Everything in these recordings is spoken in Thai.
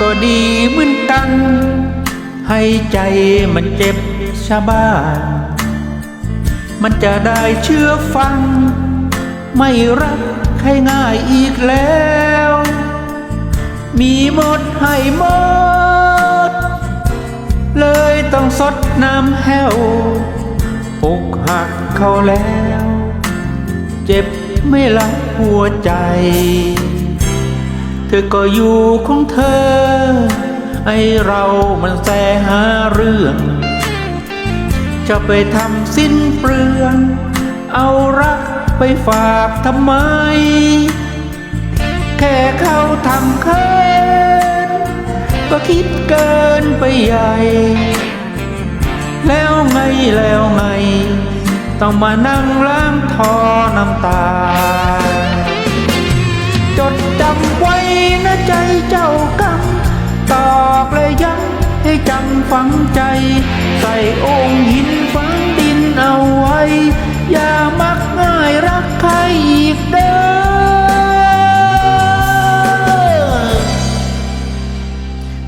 ก็ดีเหมือนกัน ให้ใจมันเจ็บชาบ้านมันจะได้เชื่อฟัง ไม่รักใครง่ายอีกแล้ว มีหมดให้หมด เลยต้องสดน้ำแห้วอกหักเขาแล้ว เจ็บไม่ละหัวใจ เธอก็อยู่ของเธอ ไอเรามันแสหาเรื่อง จะไปทำสิ้นเปลือง เอารักไปฝากทำไม แค่เขาทำเคินก็คิดเกินไปใหญ่ แล้วไงแล้วไง ต้องมานั่งล้างทอน้ำตา ฝังใจ ใส่องค์หินฝังดินเอาไว้ อย่ามักง่ายรักใครอีกเด้อ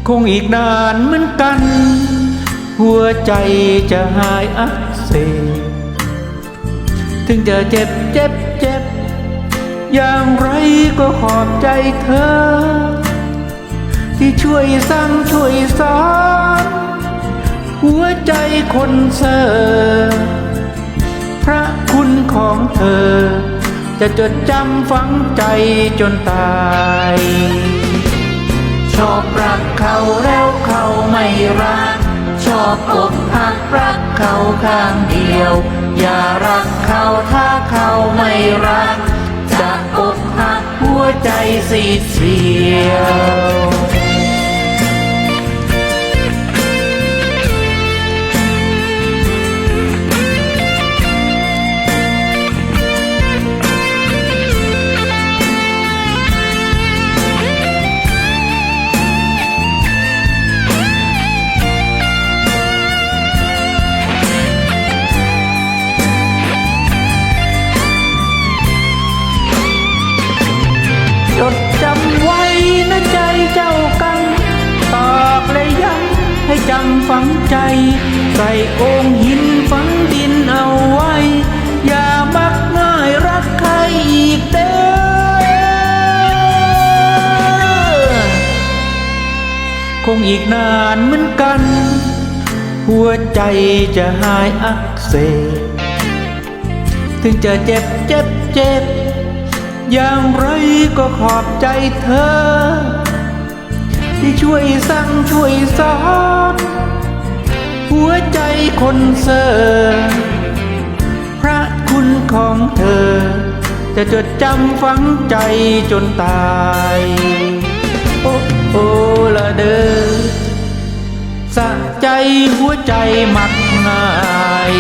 คงอีกนานเหมือนกัน หัวใจจะหายอักเสบถึงจะเจ็บเจ็บเจ็บ อย่างไรก็ขอบใจเธอ ที่ช่วยสั่งช่วยสอนหัวใจคนเสอพระคุณของเธอ จะจดจำฝังใจจนตาย ชอบรักเขาแล้วเขาไม่รัก ชอบอกหักรักเขาข้างเดียว อย่ารักเขาถ้าเขาไม่รัก จะอกหักหัวใจสีเสียว ให้จำฝังใจ ใส่องค์หินฝังดินเอาไว้ อย่ามักง่ายรักใครอีกเด้อคงอีกนานเหมือนกัน หัวใจจะหายอักเสบถึงจะเจ็บเจ็บเจ็บ อย่างไรก็ขอบใจเธอ ที่ช่วยสั่งช่วยสอนหัวใจคนเสอพระคุณของเธอ จะจดจำฝังใจจนตาย โอ้โอ้ละเดอสะใจหัวใจมักง่าย